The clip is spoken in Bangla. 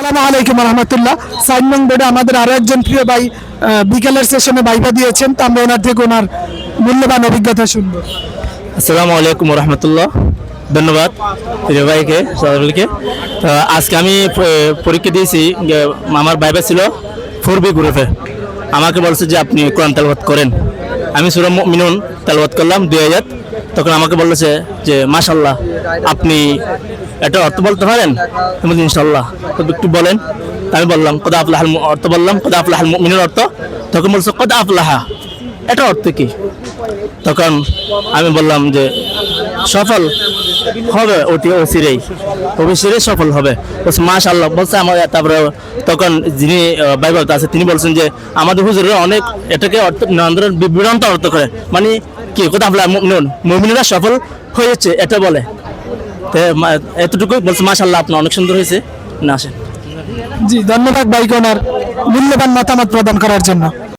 আসসালামু আলাইকুম রহমতুল্লাহ। সাইন নং বোর্ডে আমাদের আরও একজন প্রিয় ভাই বিকেলের সেশনে বাইবা দিয়েছেন। তা আমরা ওনার থেকে ওনার মূল্যবান অভিজ্ঞতা শুনব। আসসালামু আলাইকুম রহমতুল্লাহ। ধন্যবাদ প্রিয় ভাইকে সকলকে আজকে আমি পরীক্ষা দিয়েছি আমার বাইবা ছিল ফোর বি গ্রুপে আমাকে বলছে যে আপনি কোরআন তেলবাদ করেন। আমি সুরা মিনুন তেলবাদ করলাম দুই হাজার তখন আমাকে বলেছে যে মাশাল্লাহ আপনি এটা অর্থ বলতে পারেন? ইনশাল্লাহ একটু বলেন। আমি বললাম, কদা আফলাহাল অর্থ বললাম, কদা আফলাহাল মিনুর অর্থ। তখন বলছে, কদা আফলাহা এটা অর্থ কি? তখন আমি বললাম যে, সফল হবে অতি অচিরেই। অবশ্যই সফল হবে। বলছে মাস আল্লাহ বলছে আমার, তারপরে তখন যিনি বাইবাল আছে, তিনি বলছেন যে, আমাদের হুজুরের অনেক এটাকে অর্থ বিভ্রান্ত অর্থ করে। মানে কি? কথা আপনার মমিনেরা সফল হয়েছে। এটা বলে। এতটুকু বলছে মাস আল্লাহ আপনার অনেক সুন্দর হয়েছে। না, আসেন। জি, ধন্যবাদ বাইকনার মূল্যবান মতামত প্রদান করার জন্য।